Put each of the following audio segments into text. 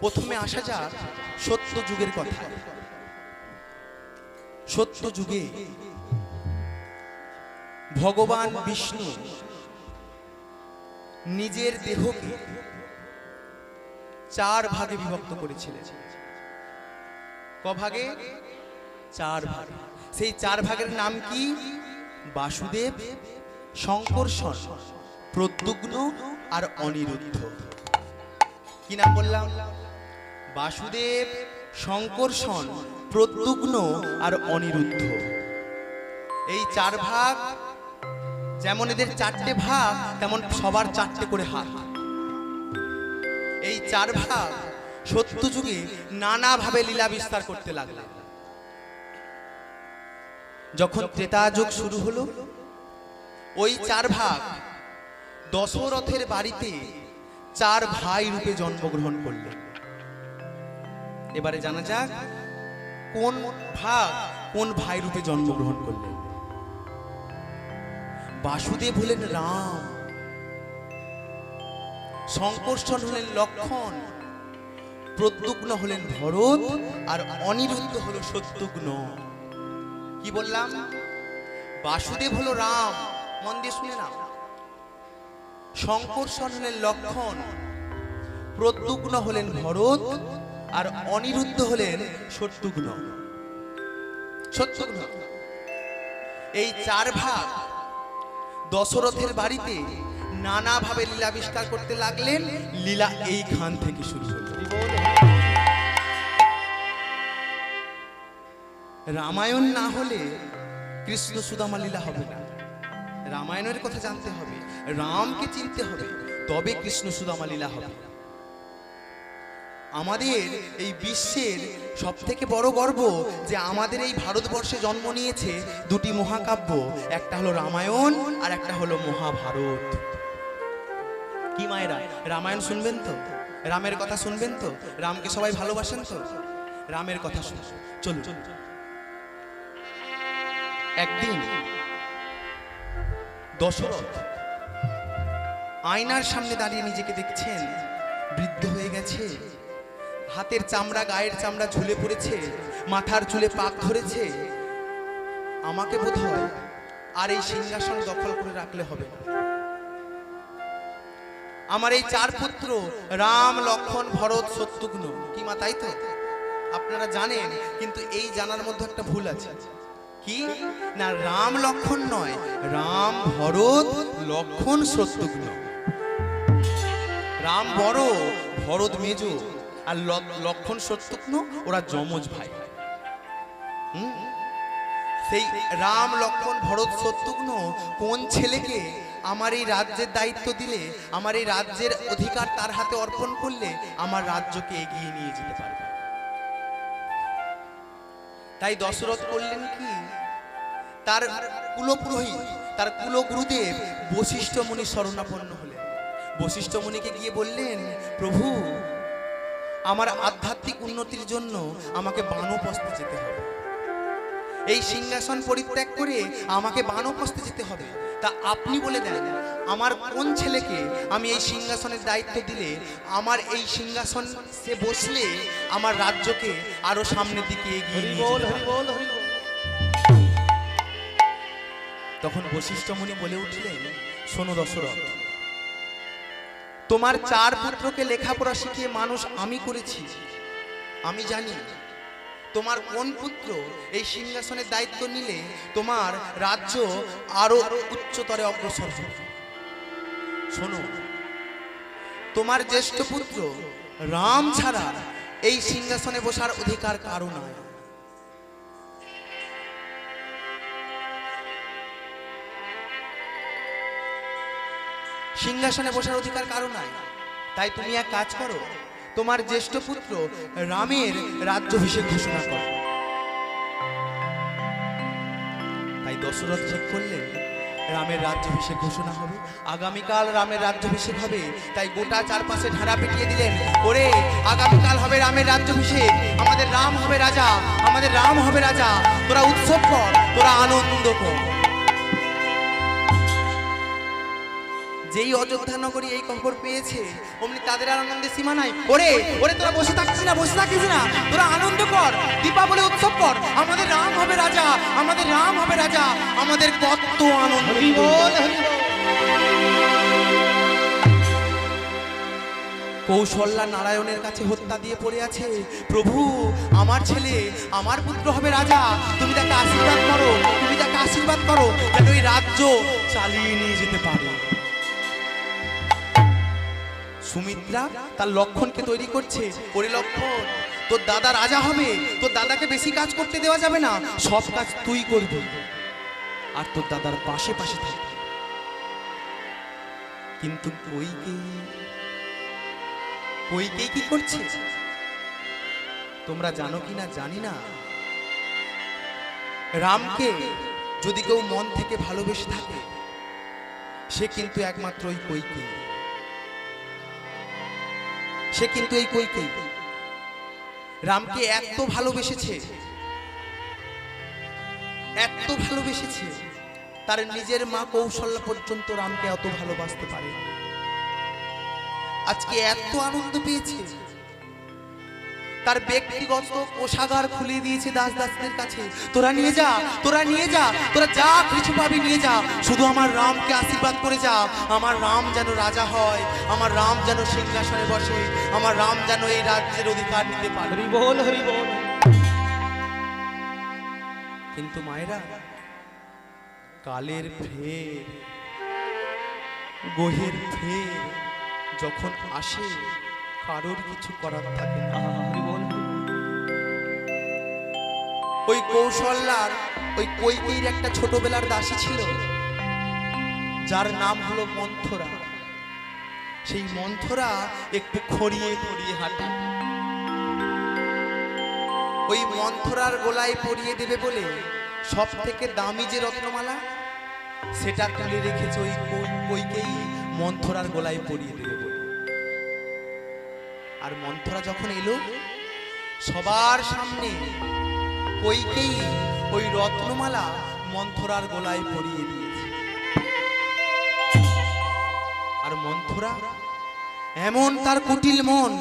প্রথমে আসা যাক সত্য যুগের কথা। সত্য যুগে ভগবান বিষ্ণু নিজের দেহকে চার ভাগে বিভক্ত করেছিলেন। ক ভাগে? চার ভাগ। সেই চার ভাগের নাম কি? বাসুদেব শঙ্কর্ষণ প্রদ্যুগ্ন আর অনিরুদ্ধ। কি নাম বললাম? বাসুদেব শঙ্কর্ষণ প্রদ্যুগ্ন আর অনিরুদ্ধ। এই চার ভাগ, যেমন এদের চারটে ভাগ, তেমন সবার চারটে করে হাত। এই চার ভাগ সত্য যুগে নানাভাবে লীলা বিস্তার করতে লাগল। যখন ত্রেতা যুগ শুরু হলো, ওই চার ভাগ দশরথের বাড়িতে চার ভাই রূপে জন্মগ্রহণ করলেন। এবারে জানা যাক কোন ভাগ, কোন ভাই রূপে জন্মগ্রহণ করলেন? বাসুদেব হলেন রাম শঙ্কর্ষণ হলেন লক্ষণ, প্রদ্যুগ্ন হলেন ভরত, আর অনিরুদ্ধ হল সত্যগ্ন কি বললাম? বাসুদেব হলো রাম, মন দিয়ে শুনে না শঙ্কর্ষণ হলেন লক্ষণ, প্রদ্যুগ্ন হলেন ভরত আর অনিরুদ্ধ হলেন সত্যগ্ন সত্যগ্ন এই চার ভাগ দশরথের বাড়িতে নানাভাবে লীলা বিস্তার করতে লাগলেন, লীলা এইখান থেকে শুরু হলো। রামায়ণ না হলে কৃষ্ণ সুদামা লীলা হবে না। রামায়ণের কথা জানতে হবে, রামকে চিনতে হবে, তবে কৃষ্ণ সুদামা লীলা হবে। আমাদের এই বিশ্বের সব থেকে বড় গর্ব যে আমাদের এই ভারতবর্ষে জন্ম নিয়েছে দুটি মহাকাব্য, একটা হলো রামায়ণ আর একটা হলো মহাভারত। কি মায়েরা, রামায়ণ শুনবেন তো? রামের কথা শুনবেন তো? রামকে সবাই ভালোবাসেন তো? রামের কথা শুন চলুন। একদিন দশরথ আয়নার সামনে দাঁড়িয়ে নিজেকে দেখছেন, বৃদ্ধ হয়ে গেছে। হাতের চামড়া, গায়ের চামড়া ঝুলে পড়েছে, মাথার চুলে পাক ধরেছে। আমাকে বোধ আর এই সিংহাসন দখল করে রাখলে হবে। আমার এই চার পুত্র রাম, লক্ষণ, ভরত শত্রুঘ্ন কি মা, তাই তো? আপনারা জানেন, কিন্তু এই জানার মধ্যে একটা ভুল আছে। কি? না, রাম, লক্ষণ নয়, রাম, ভরত, লক্ষণ শত্রুঘ্ন রাম বড়, ভরত মেজ। আর লক্ষণ শত্রুঘ্ন ওরা যমজ ভাই। হুম? সেই রাম লক্ষণ ভরত শত্রুঘ্ন কোন? ছেলেকে আমার এই রাজ্যের দায়িত্ব দিলে, আমার এই রাজ্যের অধিকার তার হাতে অর্পণ করলে আমার রাজ্যকে এগিয়ে নিয়ে যেতে পারবে? তাই দশরথ করলেন কি, তার কুলপুরোহিত, তার কুলগুরুদেব বশিষ্ঠ মুনি শরণাপন্ন হলেন। বশিষ্ঠ মুনিকে গিয়ে বললেন, প্রভু আমার আধ্যাত্মিক উন্নতির জন্য আমাকে বানপ্রস্থে যেতে হবে এই সিংহাসন পরিত্যাগ করে আমাকে বানপ্রস্থে যেতে হবে তা আপনি বলে দেন, আমার কোন ছেলেকে আমি এই সিংহাসনের দায়িত্ব দিলে, আমার এই সিংহাসন সে বসলে আমার রাজ্যকে আরও সামনের দিকে এগিয়ে। তখন বশিষ্ঠ মুনি বলে উঠলেন, শোনো দশরথ তোমার চার পুত্রকে লেখাপড়া শিখিয়ে মানুষ আমি করেছি। আমি জানি, তোমার কোন পুত্র এই সিংহাসনের দায়িত্ব নিলে তোমার রাজ্য আরও উচ্চতরে অগ্রসর শোনো, তোমার জ্যেষ্ঠ পুত্র রাম ছাড়া এই সিংহাসনে বসার অধিকার কারও নাই। সিংহাসনে বসার অধিকার কারও নাই। তাই তুমি এক কাজ করো, তোমার জ্যেষ্ঠ পুত্র রামের রাজ্যাভিষেক ঘোষণা করো। তাই দশরথ ঠিক করলেন, রামের রাজ্যাভিষেক ঘোষণা হবে। আগামীকাল রামের রাজ্যাভিষেক হবে, তাই গোটা চারপাশে ঢাড়া পিটিয়ে দিলেন। ওরে, আগামীকাল হবে রামের রাজ্যাভিষেক আমাদের রাম হবে রাজা, আমাদের রাম হবে রাজা। তোরা উৎসব কর, তোরা আনন্দ কর। যেই অযোধ্যা নগরী এই খবর পেয়েছে অমনি তাদের আর আনন্দে সীমা নাই। ওরে ওরে তোরা বসে থাকিস না বসে থাকিস না। তোরা আনন্দ কর দীপাবলি উৎসব কর। আমাদের রাম হবে রাজা আমাদের রাম হবে রাজা আমাদের কত আনন্দ। কৌশল্যা নারায়ণের কাছে হত্যা দিয়ে পড়ে আছে। প্রভু আমার ছেলে আমার পুত্র হবে রাজা। তুমি তাকে আশীর্বাদ করো তুমি তাকে আশীর্বাদ করো যেন ওই রাজ্য চালিয়ে নিয়ে যেতে পারে। সুমিত্রা তার লক্ষণকে তৈরি করছে। ওরে লক্ষণ তোর দাদা রাজা হবে, তোর দাদাকে বেশি কাজ করতে দেওয়া যাবে না, সব কাজ তুই করবি। আর তোর দাদার পাশে পাশে থাকবি। কিন্তু কইকে কইকে কি করছে? তোমরা জানো কি না জানি না। রামকে যদি কেউ মন থেকে ভালোবেসে থাকে, সে কিন্তু একমাত্র ওই কইকে সে কিন্তু এই কৈকি রামকে এত ভালোবেসেছে এত ভালোবেসেছে, তার নিজের মা কৌশল্যা পর্যন্ত রামকে এত ভালোবাসতে পারে আজকে এত আনন্দ পেয়েছে তার ব্যক্তিগত কোষাগার খুলে দিয়েছে দাস দাসদের কাছে। তোরা নিয়ে যা তোরা নিয়ে যা তোরা যা কিছু পাবি নিয়ে যা। শুধু আমার রামকে আশীর্বাদ করে যা। আমার রাম যেন রাজা হয় আমার রাম যেন সিংহাসনে বসে আমার রাম যেন এই রাজ্যের অধিকার নিতে পারে। হরি বল হরি বল। কিন্তু মায়েরা কালের ফের গহের ফের যখন আসে কারোর কিছু করার থাকে না। ওই কৌশল্যার, ওই কৈকেয়ীর একটা ছোটবেলার দাসী ছিল, যার নাম হলো মন্থরা। সেই মন্থরা একটু খড়িয়ে খড়িয়ে হাঁটে। ওই মন্থরার গোলায় পরিয়ে দেবে বলে সব থেকে দামি যে রত্নমালা, সেটা তুলে রেখেছে ওই কই- কৈকেয়ী মন্থরার গোলায় পরিয়ে দেবে বলে। আর মন্থরা যখন এলো, সবার সামনে কইকেই ওই রত্নমালা মন্থরার গলায় পরিয়ে দিয়েছে। আর মন্থরা, এমন তার কুটিল মন,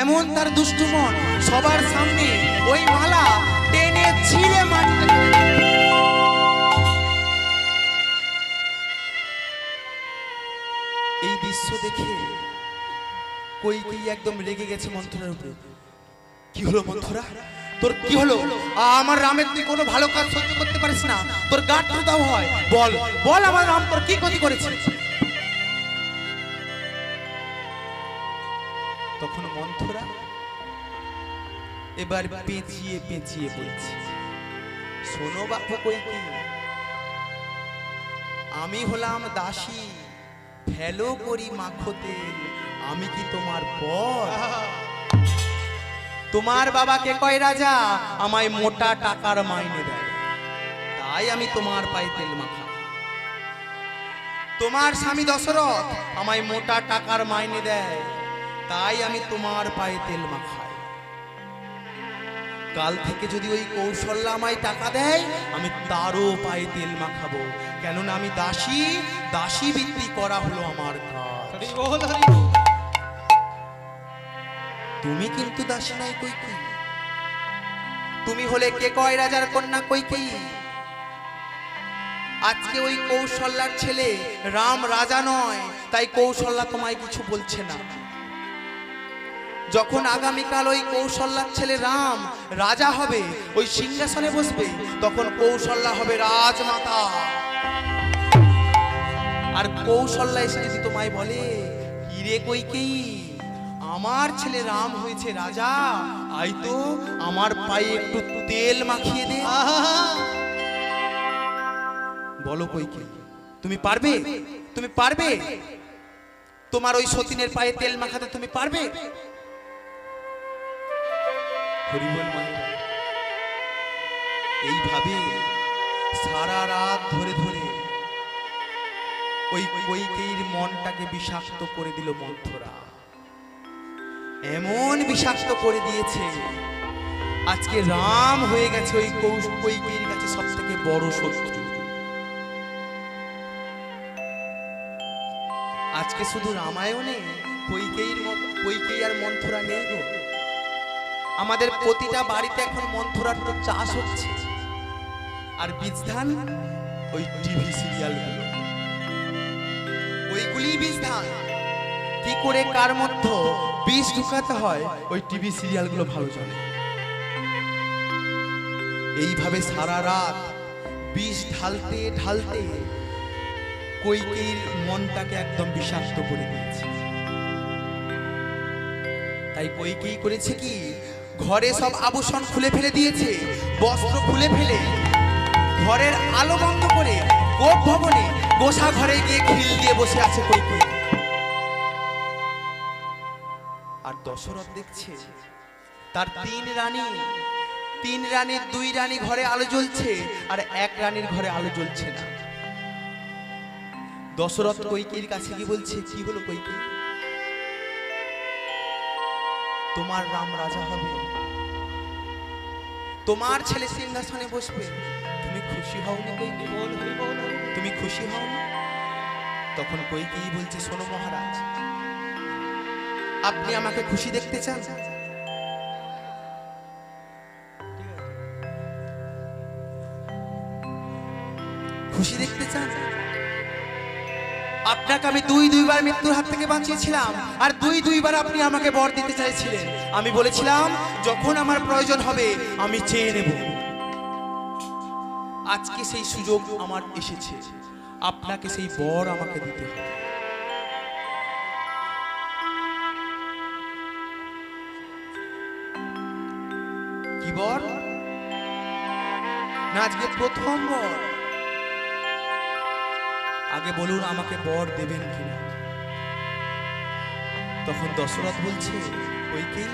এমন তার দুষ্টু মন, সবার সামনে ওই মালা টেনে ছিঁড়ে দিল। এই দৃশ্য দেখে কইকেই একদম রেগে গেছে মন্থরার উপরে। কি হলো মন্থরা? তোর কি হলো? আমার রামের তুই কোনো ভালো কাজ সহ্য করতে পারিস না। তোর গাট দাও হয়। বল। বল আমার রাম, তোর কি ক্ষতি করেছে? তখন মন্থরা এবার পেঁচিয়ে পেঁচিয়ে বলছে, শোনো বাপু কই কি আমি হলাম দাসী। ফেলো করি মাখতে, আমি কি তোমার পর? তোমার বাবাকে কয় রাজা? আমায় মোটা টাকার মাইনে দেয় তাই আমি তোমার পায়ে তেল মাখা তোমার স্বামী দশরথ আমায় মোটা টাকার মাইনে দেয়। তাই আমি তোমার পায়ে তেল মাখাই। কাল থেকে যদি ওই কৌশল্যা আমায় টাকা দেয়, আমি তারও পায়ে তেল মাখাবো। কেননা আমি দাসী দাসী বিক্রি করা হলো আমার কাজ। তুমি কিন্তু দাসী নয় কইকি তুমি হলে কে কয় রাজার কন্যা কইকেই আজকে ওই কৌশল্যার ছেলে রাম রাজা নয়, তাই কৌশল্যা তোমায় কিছু বলছে না। যখন আগামীকাল ওই কৌশল্যার ছেলে রাম রাজা হবে, ওই সিংহাসনে বসবে, তখন কৌশল্যা হবে রাজমাতা। আর কৌশল্যা এসে যদি তোমায় বলে হিরে কইকেই আমার ছেলে রাম হয়েছে রাজা, আই তো আমার পায়ে একটু তেল মাখিয়ে দে। বলো কইকে তুমি পারবে? তুমি পারবে? তোমার ওই সতীনের পায়ে তেল মাখাতে তুমি পারবে? এইভাবে সারা রাত ধরে ধরে ওই কৈকেয়ীর মনটাকে বিষাক্ত করে দিল মন্থরা। এমন বিষাক্ত করে দিয়েছে। আজকে রাম হয়ে গেছে ওই কৌশ- কৈকেয়ীর কাছে সব থেকে বড় শত্রু। আজকে শুধু রামায়ণে কৈকেয়ীর কৈকেয়ী আর মন্থরা নেই গো। আমাদের প্রতিটা বাড়িতে এখন মন্থরার তো চাষ হচ্ছে। আর বীজ ধান ওই টিভি সিরিয়ালগুলো। ওইগুলি বীজ ধান কি করে কার মধ্যে বীজ ঢুকাতে হয়, ওই টিভি সিরিয়ালগুলো ভালো চলে। এইভাবে সারা রাত বিষ ঢালতে ঢালতে কৈকেয়ীর মনটাকে একদম বিষাক্ত করে দিয়েছে। তাই কৈকেয়ী করেছে কি? ঘরে সব আভূষণ খুলে ফেলে দিয়েছে, বস্ত্র খুলে ফেলে। ঘরের আলো বন্ধ করে গোপ ভবনে গোসা ঘরে গিয়ে খিল দিয়ে বসে আছে কৈকেয়ী। দশরথ দেখছে, তার তিন রানী, তিন রানীর দুই রানী ঘরে আলো জ্বলছে, আর এক রানীর ঘরে আলো জ্বলছে না। দশরথ কৈকেয়ীর কাছে কি বলছে, কি হলো কৈকেয়ী? তোমার রাম রাজা হবে। তোমার ছেলে সিংহাসনে বসবে। তুমি খুশি হও। তুমি খুশি হও তখন কৈকেয়ী বলছে, শোনো মহারাজ আপনি আমাকে খুশি দেখতে চান? খুশি দেখতে চান? আপনাকে আমি দুই দুইবার মৃত্যুর হাত থেকে বাঁচিয়েছিলাম, আর দুই দুইবার আপনি আমাকে বর দিতে চাইছিলেন। আমি বলেছিলাম, যখন আমার প্রয়োজন হবে, আমি চেয়ে নেব। আজকে সেই সুযোগ আমার এসেছে। আপনাকে সেই বর আমাকে দিতে হবে। বর না, আজকে প্রথম বর। আগে বলুন, আমাকে বর দেবেন কিনা? তখন দশরথ বলছে, ওই কি?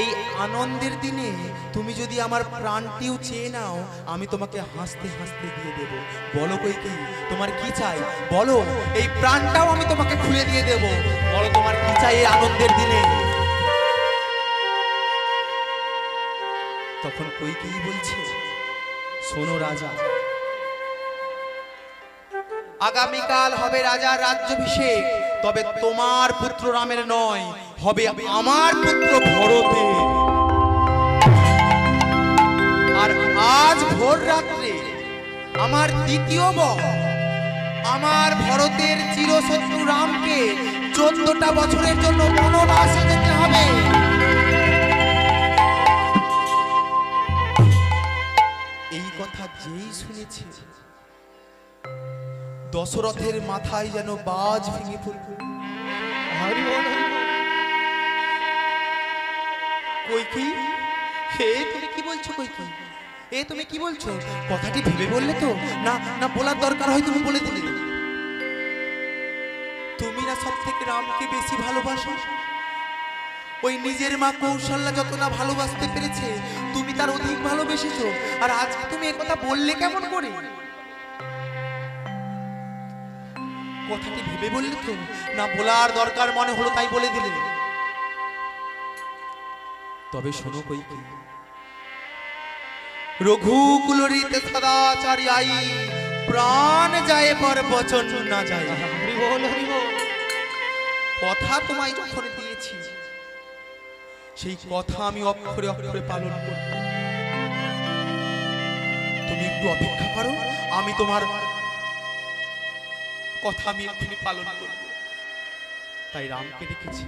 এই আনন্দের দিনে তুমি যদি আমার প্রাণটিও চেয়ে নাও, আমি তোমাকে হাসতে হাসতে দিয়ে দেব। বলো কই কি? তোমার কি চাই? বলো, এই প্রাণটাও আমি তোমাকে খুলে দিয়ে দেব। বলো তোমার কি চাই এই আনন্দের দিনে? তখন কই কি বলছে? শোনো রাজা। আগামীকাল হবে রাজার রাজ্যাভিষেক। তবে তোমার পুত্র রামের নয়, হবে আমার পুত্র ভরতের। আর আজ ভোর রাত্রে আমার দ্বিতীয় বর, আমার ভরতের চিরশত্রু রামকে চোদ্দটা বছরের জন্য বনবাসে যেতে হবে। যেই শুনেছে দশরথের মাথায় যেন বাজ ভেঙে পড়ল। কইকি হে তুমি কি বলছো কইকি এ তুমি কি বলছো? কথাটি ভেবে বললে তো? না না বলার দরকার হয় তুমি বলে দিলে। তুমি না সব থেকে রামকে বেশি ভালোবাসো? ওই নিজের মা কৌশল্যা যত না ভালোবাসতে পেরেছে তুমি তার অধিক ভালোবেসেছো আর আজকে তুমি কথা বললে কেমন করে কথাটি ভেবে বললে তো না বলার দরকার মনে হলো তাই বলে দিলে তবে শোনো কই কি রঘুকুলরিতে সদাচারী আই প্রাণ যায় পর বচন না যায় কথা তোমায় যখন দিয়েছি সেই কথা আমি অক্ষরে অক্ষরে পালন করব। তুমি একটু অপেক্ষা করো, আমি তোমার কথা আমি এক্ষুনি পালন করব। তাই রামকে ডেকেছে।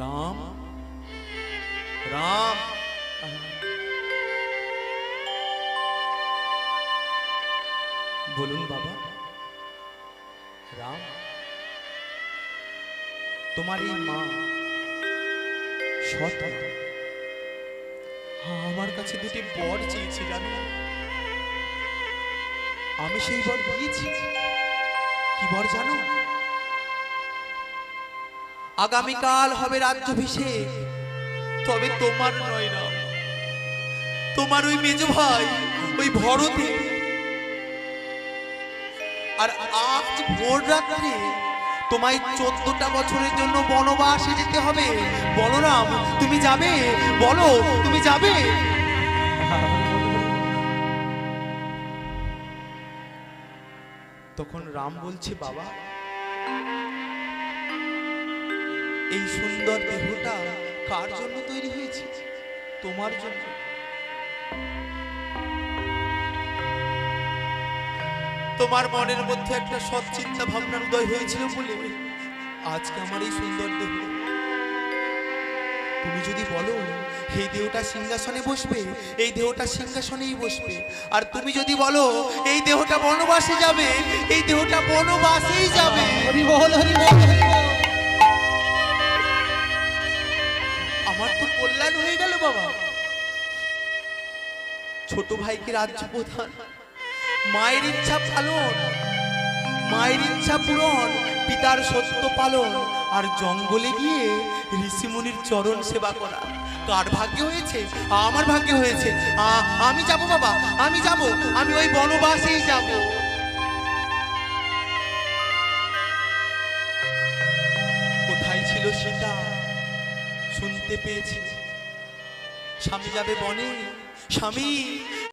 রাম রাম। বলুন বাবা, রাম, তোমার এই মা আমার কাছে দুটি বর আমি সেই বর দিয়েছি কি বর জানো? আগামীকাল হবে রাজ্যাভিষেক। তবে তোমার নয় না। তোমার ওই মেজ ভাই, ওই ভরতে। আর আজ ভোর রাত্রে তোমায় চোদ্দটা বছরের জন্য বনবাসে যেতে হবে। বলরাম, তুমি যাবে? বলো, তুমি যাবে? তখন রাম বলছে, বাবা, এই সুন্দর দেহটা কার জন্য তৈরি হয়েছে? তোমার জন্য। তোমার মনের মধ্যে একটা সৎ চিন্তা ভাবনার উদয় হয়েছিল বলে আজকে আমার এই সুন্দর দেহ। তুমি যদি বলো এই দেহটা সিংহাসনে বসবে এই দেহটা সিংহাসনেই বসবে। আর তুমি যদি বলো এই দেহটা বনবাসে যাবে এই দেহটা বনবাসেই যাবে। আমার তো কল্যাণ হয়ে গেল বাবা। ছোট ভাইকে রাজ্য প্রধান মায়ের ইচ্ছা পালন, মায়ের ইচ্ছা পূরণ, পিতার সত্য পালন, আর জঙ্গলে গিয়ে ঋষিমুনির চরণ সেবা করা। কার ভাগ্যে হয়েছে? আমার ভাগ্যে হয়েছে। আমি যাব বাবা, আমি যাব, আমি ওই বনবাসেই যাব। কোথায় ছিল সীতা? শুনতে পেয়েছি। স্বামী যাবে বনে? স্বামী